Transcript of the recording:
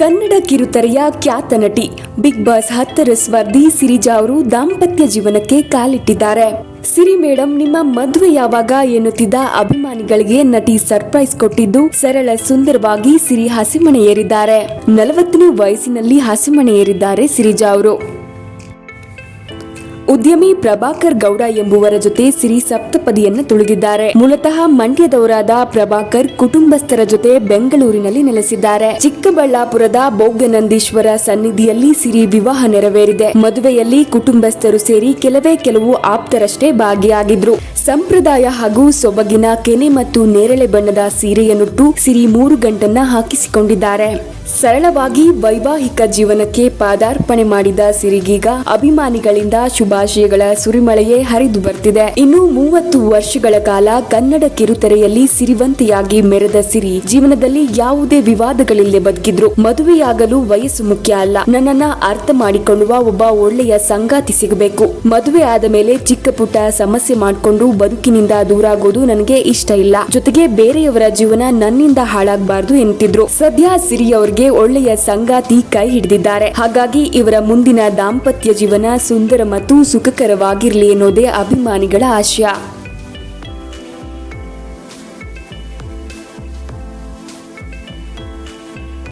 ಕನ್ನಡ ಕಿರುತೆರೆಯ ಖ್ಯಾತ ನಟಿ big boss ಹತ್ತರ ಸ್ಪರ್ಧಿ ಸಿರಿಜಾ ಅವರು ದಾಂಪತ್ಯ ಜೀವನಕ್ಕೆ ಕಾಲಿಟ್ಟಿದ್ದಾರೆ. ಸಿರಿ ಮೇಡಂ, ನಿಮ್ಮ ಮದುವೆ ಯಾವಾಗ ಎನ್ನುತ್ತಿದ್ದ ಅಭಿಮಾನಿಗಳಿಗೆ ನಟಿ ಸರ್ಪ್ರೈಸ್ ಕೊಟ್ಟಿದ್ದು ಸರಳ ಸುಂದರವಾಗಿ ಸಿರಿ ಹಸಿಮಣೆ ಏರಿದ್ದಾರೆ. ನಲವತ್ತನೇ ವಯಸ್ಸಿನಲ್ಲಿ ಹಸಿಮಣೆ ಏರಿದ್ದಾರೆ ಸಿರಿಜಾ ಅವರು. ಉದ್ಯಮಿ ಪ್ರಭಾಕರ್ ಗೌಡ ಎಂಬುವರ ಜೊತೆ ಸಿರಿ ಸಪ್ತಪದಿಯನ್ನು ತುಳಿದಿದ್ದಾರೆ. ಮೂಲತಃ ಮಂಡ್ಯದವರಾದ ಪ್ರಭಾಕರ್ ಕುಟುಂಬಸ್ಥರ ಜೊತೆ ಬೆಂಗಳೂರಿನಲ್ಲಿ ನೆಲೆಸಿದ್ದಾರೆ. ಚಿಕ್ಕಬಳ್ಳಾಪುರದ ಭೋಗ್ಯನಂದೀಶ್ವರ ಸನ್ನಿಧಿಯಲ್ಲಿ ಸಿರಿ ವಿವಾಹ ನೆರವೇರಿದೆ. ಮದುವೆಯಲ್ಲಿ ಕುಟುಂಬಸ್ಥರು ಸೇರಿ ಕೆಲವೇ ಕೆಲವು ಆಪ್ತರಷ್ಟೇ ಭಾಗಿಯಾಗಿದ್ರು. ಸಂಪ್ರದಾಯ ಹಾಗೂ ಸೊಬಗಿನ ಕೆನೆ ಮತ್ತು ನೇರಳೆ ಬಣ್ಣದ ಸೀರೆಯನ್ನುಟ್ಟು ಸಿರಿ ಮೂರು ಗಂಟನ್ನ ಹಾಕಿಸಿಕೊಂಡಿದ್ದಾರೆ. ಸರಳವಾಗಿ ವೈವಾಹಿಕ ಜೀವನಕ್ಕೆ ಪಾದಾರ್ಪಣೆ ಮಾಡಿದ ಸಿರಿಗೀಗ ಅಭಿಮಾನಿಗಳಿಂದ ಶುಭಾಶಯಗಳ ಸುರಿಮಳೆಯೇ ಹರಿದು ಬರ್ತಿದೆ. ಇನ್ನು ಮೂವತ್ತು ವರ್ಷಗಳ ಕಾಲ ಕನ್ನಡ ಕಿರುತೆರೆಯಲ್ಲಿ ಸಿರಿವಂತೆಯಾಗಿ ಮೆರೆದ ಸಿರಿ ಜೀವನದಲ್ಲಿ ಯಾವುದೇ ವಿವಾದಗಳಿಲ್ಲದೆ ಬದುಕಿದ್ರು. ಮದುವೆಯಾಗಲು ವಯಸ್ಸು ಮುಖ್ಯ ಅಲ್ಲ. ನನ್ನನ್ನ ಅರ್ಥ ಮಾಡಿಕೊಳ್ಳುವ ಒಬ್ಬ ಒಳ್ಳೆಯ ಸಂಗಾತಿ ಸಿಗಬೇಕು. ಮದುವೆ ಆದ ಮೇಲೆ ಚಿಕ್ಕ ಪುಟ್ಟ ಸಮಸ್ಯೆ ಮಾಡಿಕೊಂಡು ಬದುಕಿನಿಂದ ದೂರಾಗೋದು ನನಗೆ ಇಷ್ಟ ಇಲ್ಲ. ಜೊತೆಗೆ ಬೇರೆಯವರ ಜೀವನ ನನ್ನಿಂದ ಹಾಳಾಗಬಾರದು ಎನ್ನುತ್ತಿದ್ರು ಸದ್ಯ ಸಿರಿ ಅವರಿಗೆ ಒಳ್ಳೆಯ ಸಂಗಾತಿ ಕೈ ಹಿಡಿದಿದ್ದಾರೆ. ಹಾಗಾಗಿ ಇವರ ಮುಂದಿನ ದಾಂಪತ್ಯ ಜೀವನ ಸುಂದರ ಮತ್ತು ಸುಖಕರವಾಗಿರಲಿ ಅನ್ನೋದೇ ಅಭಿಮಾನಿಗಳ ಆಶಯ.